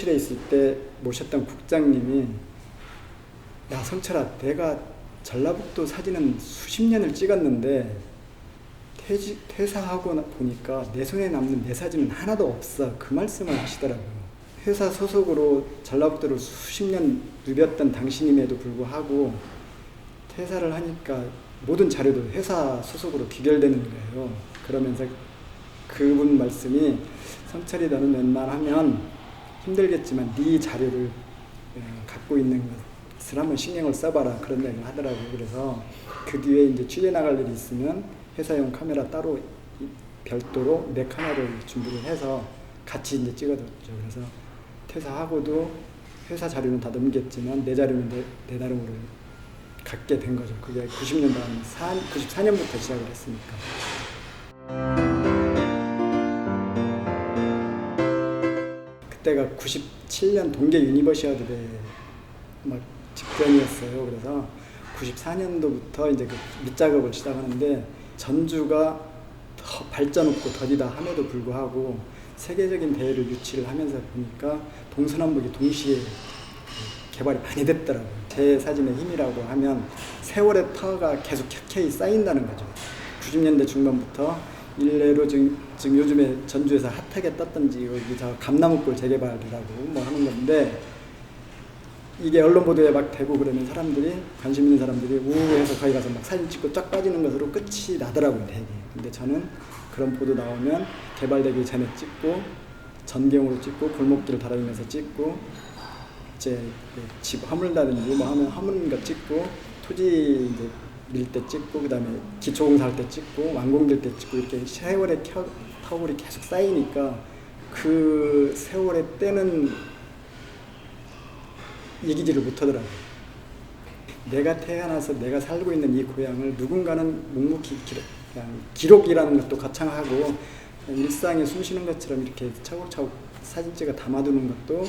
사무실에 있을 때 모셨던 국장님이 야 성철아 내가 전라북도 사진은 수십 년을 찍었는데 퇴직, 퇴사하고 나- 보니까 내 손에 남는 내 사진은 하나도 없어. 그 말씀을 하시더라고요 회사 소속으로 전라북도를 수십 년 누볐던 당신임에도 불구하고 퇴사를 하니까 모든 자료도 회사 소속으로 귀결되는 거예요. 그러면서 그분 말씀이 성철이 너는 웬만하면 힘들겠지만 네 자료를 어, 갖고 있는 것을 한번 신경을 써봐라 그런 얘기를 하더라고요. 그래서 그 뒤에 이제 취재 나갈 일이 있으면 회사용 카메라 따로 이- 별도로 내 카메라를 준비를 해서 같이 이제 찍어뒀죠. 그래서 퇴사하고도 회사 자료는 다 넘겼지만 내 자료는 내, 내 나름으로 갖게 된 거죠. 그게 90년대 한 4, 94년부터 시작을 했으니까. 그때가 97년 동계 유니버시아드 대 막 직전이었어요. 그래서 94년도부터 이제 그 밑작업을 시작하는데 전주가 더 발전 없고 더디다 함에도 불구하고 세계적인 대회를 유치를 하면서 보니까 동서남북이 동시에 개발이 많이 됐더라고요. 제 사진의 힘이라고 하면 세월의 터가 계속 켜켜이 쌓인다는 거죠. 90년대 중반부터 일례로 지금, 지금 요즘에 전주에서 핫하게 떴던지 여기 저 감나무골 재개발이라고 뭐 하는 건데 이게 언론 보도에 막 되고 그러면 사람들이 관심 있는 사람들이 우해서 거기 가서 막 사진 찍고 쫙 빠지는 것으로 끝이 나더라고요 되게 근데 저는 그런 보도 나오면 개발되기 전에 찍고 전경으로 찍고 골목길을 달아다니면서 찍고 이제 그집 허물다든지 뭐 하면 허무는 거 찍고 토지 이제 밀 때 찍고 그다음에 기초공사 할 때 찍고 완공될 때 찍고 이렇게 세월의 켜, 터울이 계속 쌓이니까 그 세월의 때는 이기지를 못하더라고요. 내가 태어나서 내가 살고 있는 이 고향을 누군가는 묵묵히 기록, 그냥 기록이라는 것도 거창하고 일상에 숨 쉬는 것처럼 이렇게 차곡차곡 사진 찍어 담아두는 것도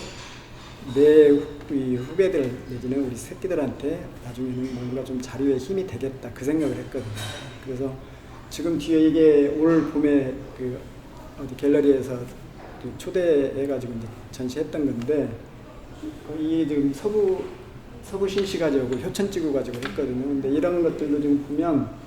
내 후배들 내지는 우리 새끼들한테 나중에는 뭔가 좀 자료의 힘이 되겠다 그 생각을 했거든요. 그래서 지금 뒤에 이게 올 봄에 그 어디 갤러리에서 그 초대해가지고 이제 전시했던 건데 이 지금 서부 서부 신시 가지고 효천 찍어 가지고 했거든요. 근데 이런 것들도 지금 보면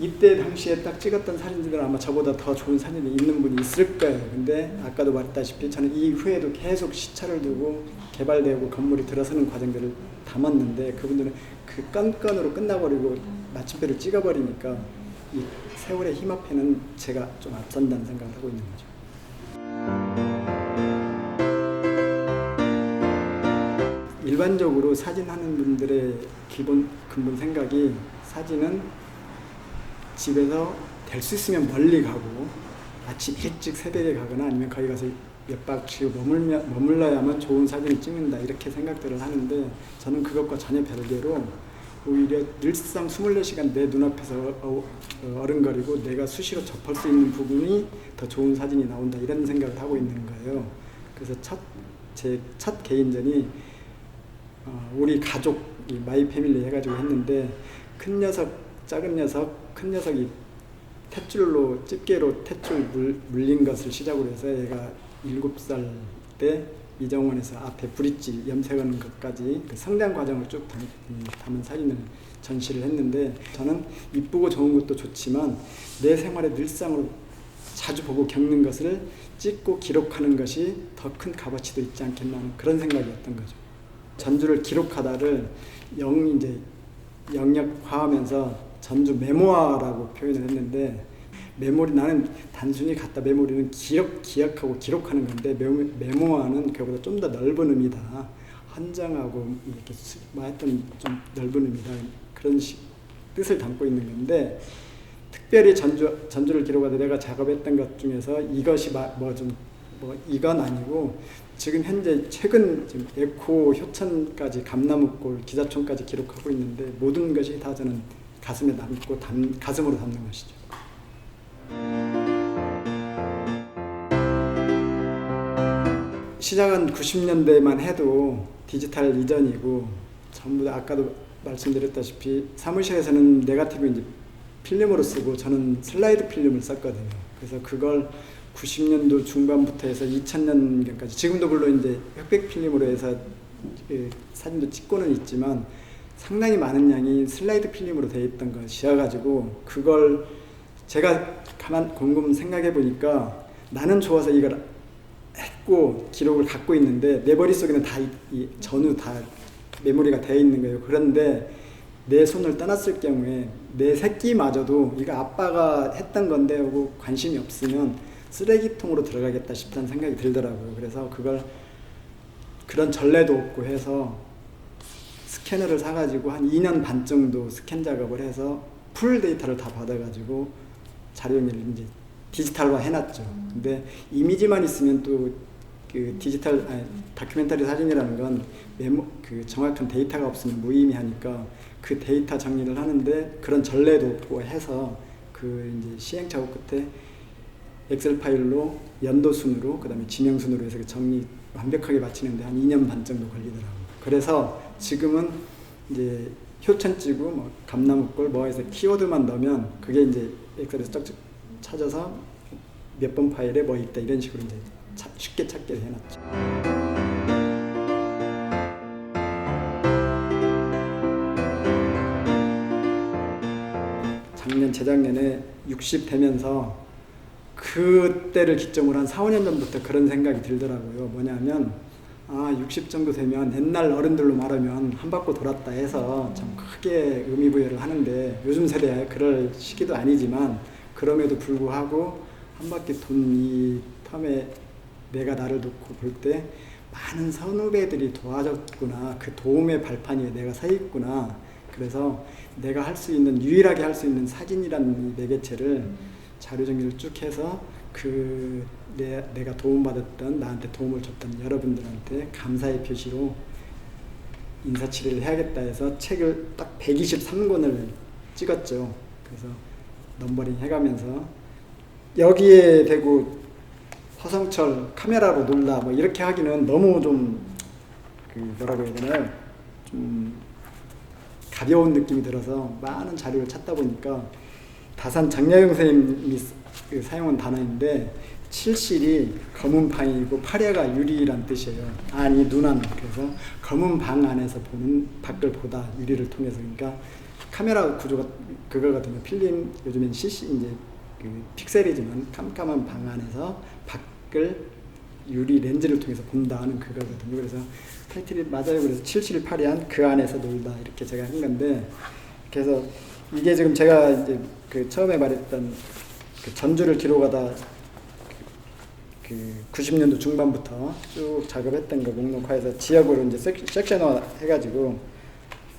이때 당시에 딱 찍었던 사진들은 아마 저보다 더 좋은 사진이 있는 분이 있을 거예요. 근데 아까도 말했다시피 저는 이후에도 계속 시차를 두고 개발되고 건물이 들어서는 과정들을 담았는데 그분들은 그 건건으로 끝나버리고 마침표를 찍어버리니까 이 세월의 힘 앞에는 제가 좀 앞선다는 생각을 하고 있는 거죠. 일반적으로 사진하는 분들의 기본 근본 생각이 사진은 집에서 될 수 있으면 멀리 가고 아침 일찍 새벽에 가거나 아니면 거기 가서 몇 박씩 머물며, 머물러야만 좋은 사진을 찍는다 이렇게 생각들을 하는데 저는 그것과 전혀 별개로 오히려 늘상 24시간 내 눈앞에서 어, 어, 어른거리고 내가 수시로 접할 수 있는 부분이 더 좋은 사진이 나온다 이런 생각을 하고 있는 거예요. 그래서 첫 제 첫 개인전이 어, 우리 가족 이 마이 패밀리 해가지고 했는데 큰 녀석 작은 녀석 큰 녀석이 탯줄로 집게로 탯줄 물, 물린 것을 시작으로 해서 얘가 일곱 살때 이정원에서 앞에 브릿지 염색하는 것까지 그 성장 과정을 쭉 담, 음, 담은 사진을 전시를 했는데 저는 이쁘고 좋은 것도 좋지만 내 생활의 늘상으로 자주 보고 겪는 것을 찍고 기록하는 것이 더 큰 값어치도 있지 않겠나 하는 그런 생각이었던 거죠. 전주를 기록하다를 영 이제 영역화하면서 전주 메모화라고 표현을 했는데 메모리 나는 단순히 갖다 메모리는 기억 기억하고 기록하는 건데 메모, 메모화는 그보다 좀더 넓은 의미다. 한정하고 이렇게 수- 말했던 좀 넓은 의미다. 그런 식 뜻을 담고 있는 건데 특별히 전주 전주를 기록하다 내가 작업했던 것 중에서 이것이 뭐좀뭐 이건 아니고 지금 현재 최근 지금 에코 효천까지 감나무골 기사촌까지 기록하고 있는데 모든 것이 다 저는 가슴에 남고 담, 가슴으로 담는 것이죠. 시작은 90년대만 해도 디지털 이전이고 전부 다 아까도 말씀드렸다시피 사무실에서는 네가티브 이제 필름으로 쓰고 저는 슬라이드 필름을 썼거든요. 그래서 그걸 90년도 중반부터 해서 2000년경까지 지금도 물론 이제 흑백 필름으로 해서 그 사진도 찍고는 있지만 상당히 많은 양이 슬라이드 필름으로 되어 있던 것이어가지고 그걸 제가 가만 곰곰 생각해 보니까 나는 좋아서 이걸 했고 기록을 갖고 있는데 내 머릿속에는 다 전후 다 메모리가 되어 있는 거예요. 그런데 내 손을 떠났을 경우에 내 새끼마저도 이거 아빠가 했던 건데 하고 관심이 없으면 쓰레기통으로 들어가겠다 싶다는 생각이 들더라고요. 그래서 그걸 그런 전례도 없고 해서 스캐너를 사가지고 한 2년 반 정도 스캔 작업을 해서 풀 데이터를 다 받아가지고 자료를 이제 디지털화 해놨죠. 근데 이미지만 있으면 또 그 디지털 아니, 다큐멘터리 사진이라는 건 메모 그 정확한 데이터가 없으면 무의미하니까 그 데이터 정리를 하는데 그런 전례도 없고 해서 그 이제 시행 작업 끝에 엑셀 파일로 연도 순으로 그다음에 지명 순으로 해서 그 정리 완벽하게 마치는데 한 2년 반 정도 걸리더라고요. 그래서 지금은 이제 효천 찌고 뭐 감나무골 뭐 해서 키워드만 넣으면 그게 이제 엑셀에서 쩍쩍 찾아서 몇 번 파일에 뭐 있다 이런 식으로 이제 차- 쉽게 찾게 해놨죠. 작년 재작년에 60 되면서 그때를 기점으로 한 4, 5년 전부터 그런 생각이 들더라고요. 뭐냐면 아, 60 정도 되면 옛날 어른들로 말하면 한 바퀴 돌았다 해서 참 크게 의미 부여를 하는데 요즘 세대에 그럴 시기도 아니지만 그럼에도 불구하고 한 바퀴 돈 이 텀에 내가 나를 놓고 볼 때 많은 선후배들이 도와줬구나. 그 도움의 발판 위에 내가 서 있구나. 그래서 내가 할 수 있는 유일하게 할 수 있는 사진이라는 이 매개체를 자료 정리를 쭉 해서 그 내, 내가 도움받았던 나한테 도움을 줬던 여러분들한테 감사의 표시로 인사치레를 해야겠다 해서 책을 딱 123권을 찍었죠. 그래서 넘버링 해가면서 여기에 대고 허성철 카메라로 놀라 뭐 이렇게 하기는 너무 좀 그 뭐라고 해야 되나요? 좀 가벼운 느낌이 들어서 많은 자료를 찾다 보니까 다산 장려영 선생님이 쓰- 그 사용한 단어인데 칠실이 검은 방이고 파래가 유리란 뜻이에요. 아니 눈안 그래서 검은 방 안에서 보는 밖을 보다 유리를 통해서 그러니까 카메라 구조가 그거거든요. 필름 요즘엔 CC 이제 그 픽셀이지만 깜깜한 방 안에서 밖을 유리 렌즈를 통해서 본다는 그거거든요. 그래서 타이틀이 맞아요. 그래서 7782한 그 안에서 놀다 이렇게 제가 한 건데 그래서 이게 지금 제가 이제 그 처음에 말했던 그 전주를 기록하다 그 90년도 중반부터 쭉 작업했던 거 목록화해서 지역으로 이제 섹, 섹션화 해가지고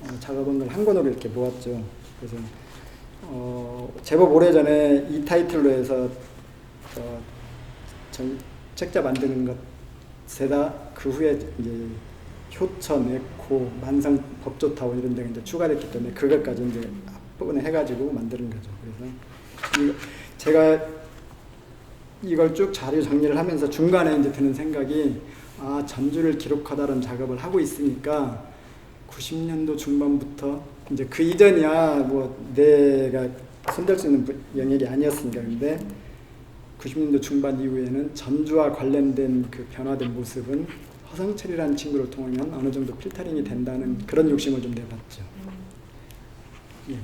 어, 작업한 걸 한 권으로 이렇게 모았죠. 그래서 어, 제법 오래 전에 이 타이틀로 해서 어, 정, 책자 만드는 것에다 그 후에 이제 효천, 에코, 만상, 법조타운 이런 데가 이제 추가됐기 때문에 그것까지 이제 앞부분에 해가지고 만드는 거죠. 그래서 이, 제가 이걸 쭉 자료 정리를 하면서 중간에 이제 드는 생각이 아 전주를 기록하다는 작업을 하고 있으니까 90년도 중반부터 이제 그 이전이야 뭐 내가 손댈 수 있는 부- 영역이 아니었으니까 근데 90년도 중반 이후에는 전주와 관련된 그 변화된 모습은 허성철이라는 친구를 통하면 어느 정도 필터링이 된다는 그런 욕심을 좀 내봤죠. 예.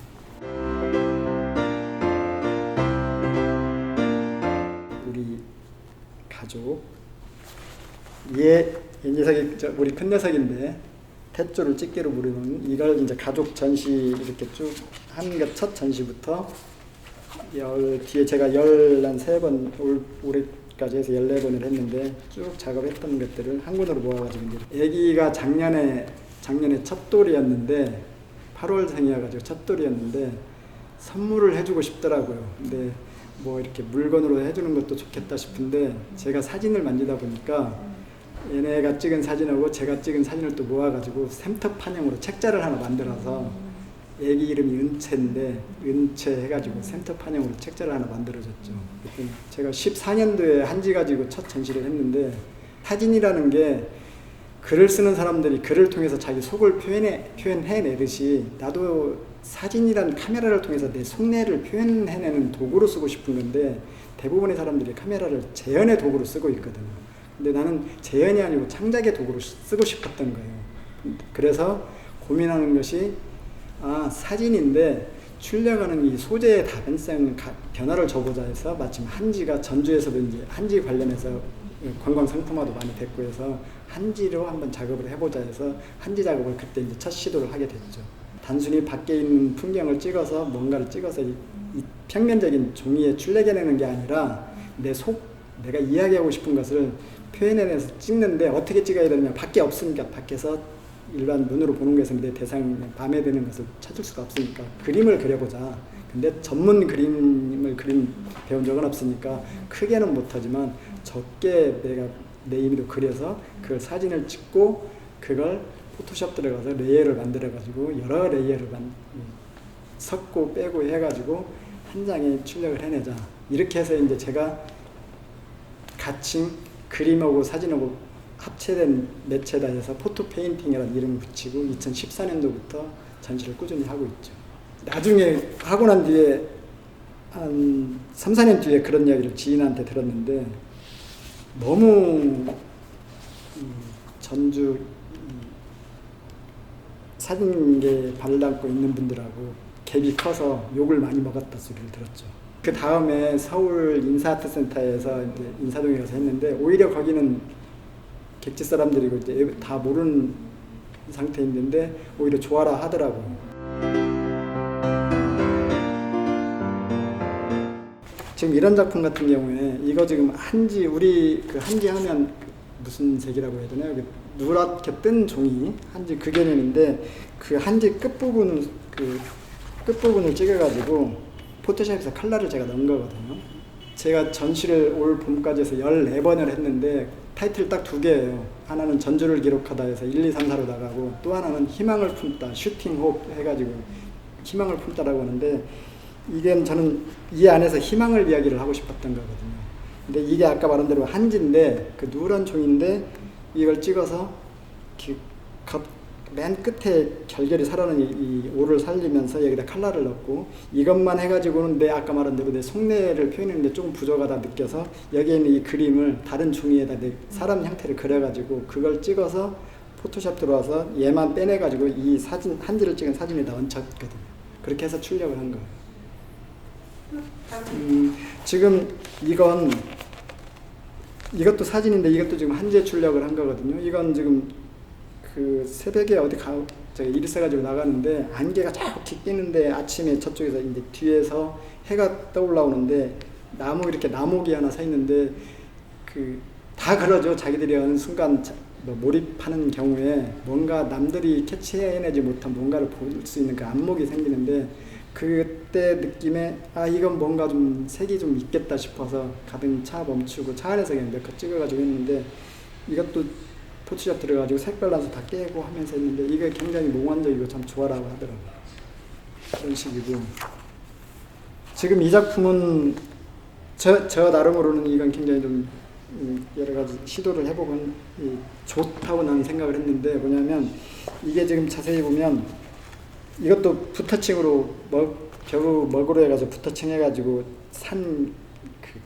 가족 얘, 이 녀석이 저 우리 큰 녀석인데 태조를 집게로 부르는 이걸 이제 가족 전시 이렇게 쭉 한 것 첫 전시부터 열 뒤에 제가 열한 세번 올해까지 해서 열네 번을 했는데 쭉 작업했던 것들을 한 권으로 모아가지고 이제 아기가 작년에 작년에 첫 돌이었는데 8월생이어가지고 첫 돌이었는데 선물을 해주고 싶더라고요. 근데 뭐 이렇게 물건으로 해주는 것도 좋겠다 싶은데 제가 사진을 만지다 보니까 얘네가 찍은 사진하고 제가 찍은 사진을 또 모아가지고 샘터 판형으로 책자를 하나 만들어서 애기 이름이 은채인데 은채 해가지고 샘터 판형으로 책자를 하나 만들어줬죠. 제가 14년도에 한지 가지고 첫 전시를 했는데 사진이라는 게 글을 쓰는 사람들이 글을 통해서 자기 속을 표현해 표현해내듯이 나도 사진이란 카메라를 통해서 내 속내를 표현해내는 도구로 쓰고 싶은 건데 대부분의 사람들이 카메라를 재현의 도구로 쓰고 있거든요. 근데 나는 재현이 아니고 창작의 도구로 쓰고 싶었던 거예요. 그래서 고민하는 것이 아 사진인데 출력하는 이 소재의 다변성 가- 변화를 줘보자 해서 마침 한지가 전주에서도 이제 한지 관련해서 관광 상품화도 많이 됐고 해서 한지로 한번 작업을 해보자 해서 한지 작업을 그때 이제 첫 시도를 하게 됐죠. 단순히 밖에 있는 풍경을 찍어서 뭔가를 찍어서 이, 이 평면적인 종이에 출력해내는 게 아니라 내 속 내가 이야기하고 싶은 것을 표현해내서 찍는데 어떻게 찍어야 되느냐 밖에 없으니까 밖에서 일반 눈으로 보는 것은 내 대상 마음에 드는 것을 찾을 수가 없으니까 그림을 그려보자. 근데 전문 그림을 그림 배운 적은 없으니까 크게는 못하지만 적게 내가 내 임의로 그려서 그걸 사진을 찍고 그걸 포토샵 들어가서 레이어를 만들어 가지고 여러 레이어를 만, 섞고 빼고 해가지고 한 장에 출력을 해내자 이렇게 해서 이제 제가 가칭 그림하고 사진하고 합체된 매체다 해서 포토 페인팅이라는 이름을 붙이고 2014년도부터 전시를 꾸준히 하고 있죠. 나중에 하고 난 뒤에 한 3, 4년 뒤에 그런 이야기를 지인한테 들었는데 너무 이 전주 이 사진계에 발람고 있는 분들하고 갭이 커서 욕을 많이 먹었다 소리를 들었죠. 그 다음에 서울 인사아트센터에서 이제 인사동에 가서 했는데 오히려 거기는 객지 사람들이고 이제 다 모르는 상태에 있는데 오히려 좋아라 하더라고요. 지금 이런 작품 같은 경우에 이거 지금 한지 우리 그 한지 하면 그 무슨 색이라고 해야 되나요? 그 누렇게 뜬 종이 한지 그 개념인데 그 한지 끝 부분 그끝 부분을 찍어가지고 포토샵에서 컬러를 제가 넣은 거거든요. 제가 전시를 올 봄까지 해서 14번을 했는데 타이틀 딱 두 개예요. 하나는 전주를 기록하다 해서 1, 2, 3, 4로 나가고 또 하나는 희망을 품다, 슈팅 홉 해가지고 희망을 품다라고 하는데 이게 저는 이 안에서 희망을 이야기를 하고 싶었던 거거든요. 근데 이게 아까 말한 대로 한지인데 그 누런 종인데 이걸 찍어서 맨 끝에 결결이 살아는 이, 이 오를 살리면서 여기다 칼라를 넣고 이것만 해가지고는 내 아까 말한 대로 내 속내를 표현하는데 조금 부족하다 느껴서 여기에 있는 이 그림을 다른 종이에다 내 사람 형태를 그려가지고 그걸 찍어서 포토샵 들어와서 얘만 빼내가지고 이 사진 한지를 찍은 사진에다 얹혔거든요. 그렇게 해서 출력을 한 거예요. 음, 지금 이건 이것도 사진인데 이것도 지금 한지에 출력을 한 거거든요. 이건 지금 그 새벽에 어디 가 제가 일 있어가지고 나가는데 안개가 자꾸 끼는데 아침에 저쪽에서 이제 뒤에서 해가 떠올라오는데 나무 이렇게 나목이 하나 서 있는데 그 다 그러죠. 자기들이 어느 순간 자- 뭐 몰입하는 경우에 뭔가 남들이 캐치해내지 못한 뭔가를 볼 수 있는 그 안목이 생기는데 그때 느낌에 아 이건 뭔가 좀 색이 좀 있겠다 싶어서 가등 차 멈추고 차 안에서 그냥 몇컷 찍어가지고 했는데 이것도 포토샵 들어가지고 색 밸런스 다 깨고 하면서 했는데 이게 굉장히 몽환적이고 참 좋아라고 하더라고요. 그런 식이고 지금 이 작품은 저, 저 나름으로는 이건 굉장히 좀 음, 여러 가지 시도를 해보곤 이, 좋다고 나는 생각을 했는데 뭐냐면 이게 지금 자세히 보면 이것도 붓터칭으로 먹, 겨우 먹으로 해가지고 붓터칭 해가지고 산 그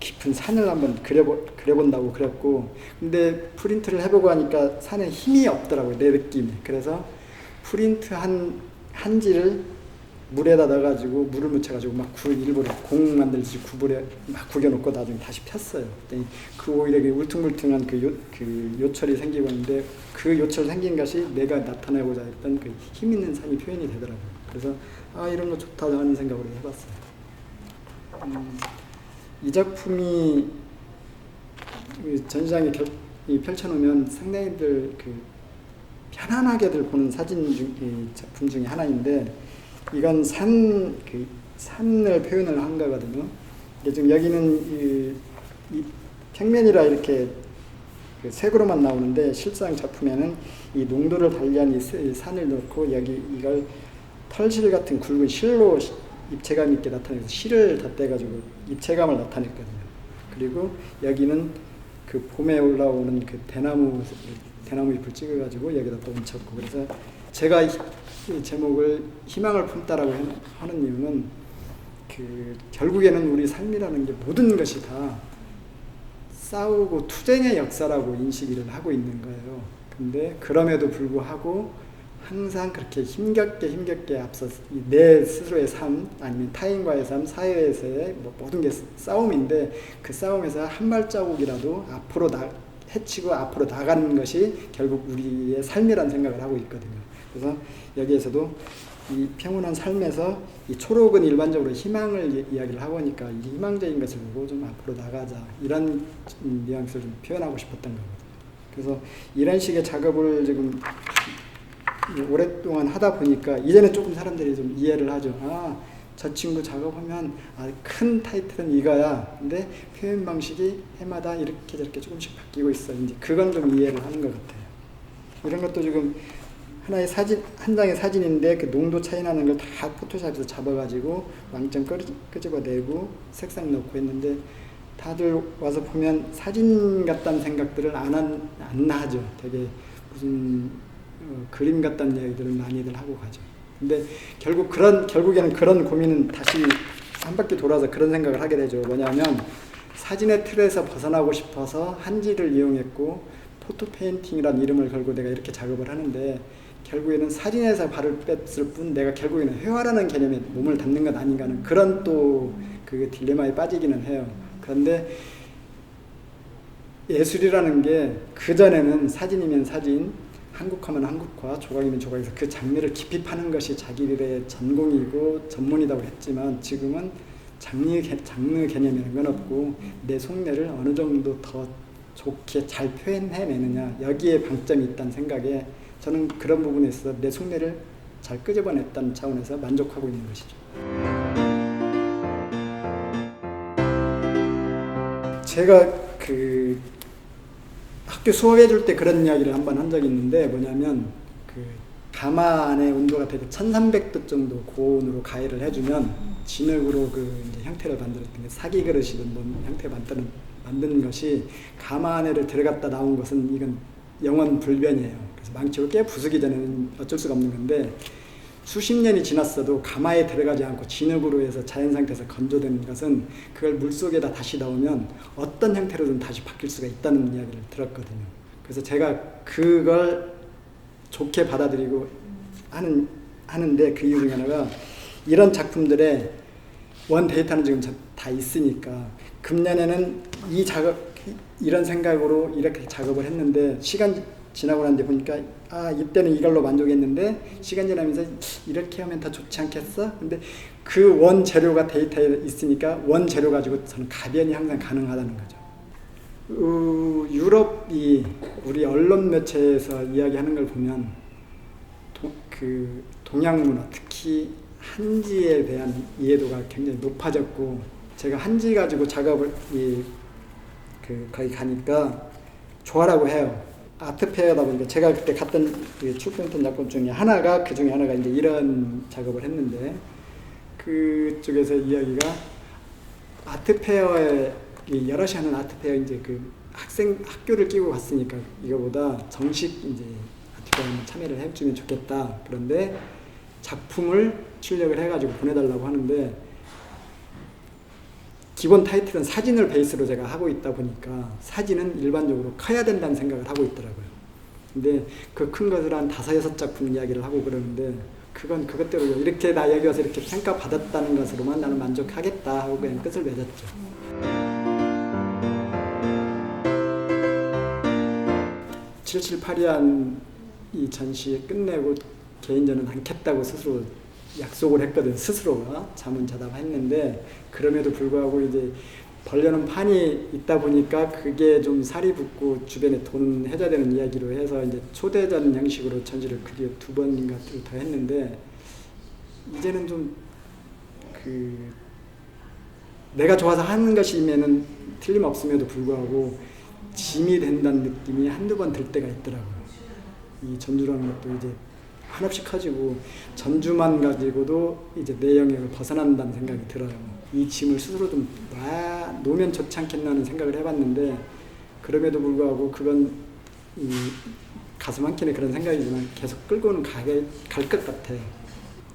깊은 산을 한번 그려보, 그려본다고 그랬고 근데 프린트를 해보고 하니까 산에 힘이 없더라고요 내 느낌이. 그래서 프린트 한 한지를 물에다 넣어가지고 물을 묻혀가지고 막 구, 일부러 공 만들지 구불에 막 구겨놓고 나중에 다시 폈어요. 그 오히려 그 울퉁불퉁한 그, 요, 그 요철이 생기고 있는데 그 요철 생긴 것이 내가 나타내고자 했던 그 힘 있는 산이 표현이 되더라고요. 그래서 아 이런 거 좋다 하는 생각으로 해봤어요. 음, 이 작품이 그 전시장에 결, 이 펼쳐놓으면 상당히들 그 편안하게들 보는 사진 중, 이 작품 중에 하나인데 이건 산, 그 산을 표현을 한 거거든요. 이게 지금 여기는 이, 이 평면이라 이렇게 그 색으로만 나오는데 실상 작품에는 이 농도를 달리한 이 산을 넣고 여기 이걸 털실 같은 굵은 실로 시- 입체감 있게 나타내서 실을 덧대가지고 입체감을 나타냈거든요. 그리고 여기는 그 봄에 올라오는 그 대나무 대나무 잎을 찍어가지고 여기다 또 얹혔고 그래서 제가 제목을 희망을 품다라고 해- 하는 이유는 그 결국에는 우리 삶이라는 게 모든 것이 다 싸우고 투쟁의 역사라고 인식을 하고 있는 거예요. 근데 그럼에도 불구하고 항상 그렇게 힘겹게 힘겹게 앞서 이내 스스로의 삶 아니면 타인과의 삶 사회에서의 뭐 모든 게 싸움인데 그 싸움에서 한 발자국이라도 앞으로 나 해치고 앞으로 나가는 것이 결국 우리의 삶이라는 생각을 하고 있거든요. 그래서 여기에서도 이 평온한 삶에서 이 초록은 일반적으로 희망을 이- 이야기를 하고 하니까 이 희망적인 것을 보고 좀 앞으로 나가자 이런 음, 뉘앙스를 좀 표현하고 싶었던 거거든요. 그래서 이런 식의 작업을 지금 오랫동안 하다 보니까 이제는 조금 사람들이 좀 이해를 하죠. 아, 저 친구 작업하면 아, 큰 타이틀은 이거야. 근데 표현 방식이 해마다 이렇게 저렇게 조금씩 바뀌고 있어. 이제 그건 좀 이해를 하는 것 같아요. 이런 것도 지금 하나의 사진 한 장의 사진인데 그 농도 차이 나는 걸 다 포토샵에서 잡아가지고 왕점 끄- 끄집어내고 색상 넣고 했는데 다들 와서 보면 사진 같다는 생각들을 안, 한, 안 하죠. 되게 무슨 어, 그림 같다는 이야기들을 많이들 하고 가죠. 근데 결국 그런 결국에는 그런 고민은 다시 한 바퀴 돌아서 그런 생각을 하게 되죠. 뭐냐면 사진의 틀에서 벗어나고 싶어서 한지를 이용했고 포토 페인팅이라는 이름을 걸고 내가 이렇게 작업을 하는데 결국에는 사진에서 발을 뺐을 뿐 내가 결국에는 회화라는 개념에 몸을 담는 것 아닌가 하는 그런 또 그 딜레마에 빠지기는 해요. 그런데 예술이라는 게 그전에는 사진이면 사진, 한국화면 한국화, 조각이면 조각에서 그 장르를 깊이 파는 것이 자기들의 전공이고 전문이라고 했지만 지금은 장르, 개- 장르 개념이라는 건 없고 내 속내를 어느 정도 더 좋게 잘 표현해내느냐 여기에 방점이 있다는 생각에 저는 그런 부분에 있어서 내 속내를 잘 끄집어냈다는 차원에서 만족하고 있는 것이죠. 제가 그 학교 수업해 줄 때 그런 이야기를 한 번 한 적이 있는데 뭐냐면 그 가마 안의 온도가 되게 1300도 정도 고온으로 가열을 해주면 진흙으로 그 형태를 만들었던 게 사기 그릇이든 뭔 형태 만드는 만드는 것이 가마 안에를 들어갔다 나온 것은 이건 영원 불변이에요. 그래서 망치로 깨 부수기 전에는 어쩔 수가 없는 건데 수십 년이 지났어도 가마에 들어가지 않고 진흙으로 해서 자연 상태에서 건조된 것은 그걸 물 속에다 다시 넣으면 어떤 형태로든 다시 바뀔 수가 있다는 이야기를 들었거든요. 그래서 제가 그걸 좋게 받아들이고 하는 하는데 그 이유 중에 하나가 이런 작품들의 원 데이터는 지금 자- 다 있으니까 금년에는 이 작업 이런 생각으로 이렇게 작업을 했는데 시간 지나고 난뒤 보니까 아 이때는 이걸로 만족했는데 시간 지나면서 이렇게 하면 더 좋지 않겠어? 근데 그 원 재료가 데이터에 있으니까 원 재료 가지고 저는 가변이 항상 가능하다는 거죠. 어, 유럽이 우리 언론 매체에서 이야기하는 걸 보면 도, 그 동양 문화 특히 한지에 대한 이해도가 굉장히 높아졌고 제가 한지 가지고 작업을 이, 그 거기 가니까 좋아라고 해요. 아트 페어다 보니까 제가 그때 갔던 그 출품했던 작품 중에 하나가 그 중에 하나가 이제 이런 작업을 했는데 그쪽에서 이야기가 아트 페어에 이 여럿이 하는 아트 페어 이제 그 학생 학교를 끼고 갔으니까 이거보다 정식 이제 아트페어에 참여를 해주면 좋겠다. 그런데 작품을 출력을 해가지고 보내달라고 하는데 기본 타이틀은 사진을 베이스로 제가 하고 있다 보니까 사진은 일반적으로 커야 된다는 생각을 하고 있더라고요. 근데 그 큰 것을 한 다섯 여섯 작품 이야기를 하고 그러는데 그건 그것대로 이렇게 나 여기 와서 이렇게 평가받았다는 것으로만 나는 만족하겠다 하고 그냥 끝을 맺었죠. 7782한 이 전시 끝내고 개인전은 않겠다고 스스로 약속을 했거든 스스로가 자다가 했는데 그럼에도 불구하고 이제 벌려는 판이 있다 보니까 그게 좀 살이 붙고 주변에 돈 해자되는 이야기로 해서 이제 초대전 형식으로 전시를 그 뒤에 두 번인가 더 했는데 이제는 좀 그 내가 좋아서 하는 것이면은 틀림없음에도 불구하고 짐이 된다는 느낌이 한두 번 들 때가 있더라고요. 이 전주라는 것도 이제 한없이 커지고 전주만 가지고도 이제 내 영역을 벗어난다는 생각이 들어요. 이 짐을 스스로 좀 놔, 놓으면 좋지 않겠나 하는 생각을 해봤는데 그럼에도 불구하고 그건 이 가슴 한켠에 그런 생각이지만 계속 끌고는 갈 것 같아.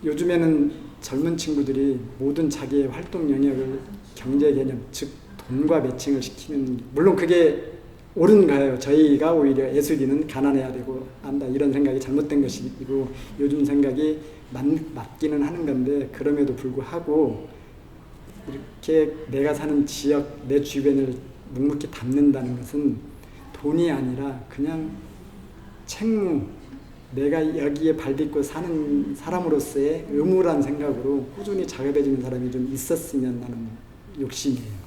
요즘에는 젊은 친구들이 모든 자기의 활동 영역을 경제 개념, 즉 돈과 매칭을 시키는 물론 그게 옳은가요? 저희가 오히려 예술인은 가난해야 되고 안다 이런 생각이 잘못된 것이고 요즘 생각이 맞, 맞기는 하는 건데 그럼에도 불구하고 이렇게 내가 사는 지역 내 주변을 묵묵히 담는다는 것은 돈이 아니라 그냥 책무 내가 여기에 발딛고 사는 사람으로서의 의무란 생각으로 꾸준히 작업해주는 사람이 좀 있었으면 하는 욕심이에요.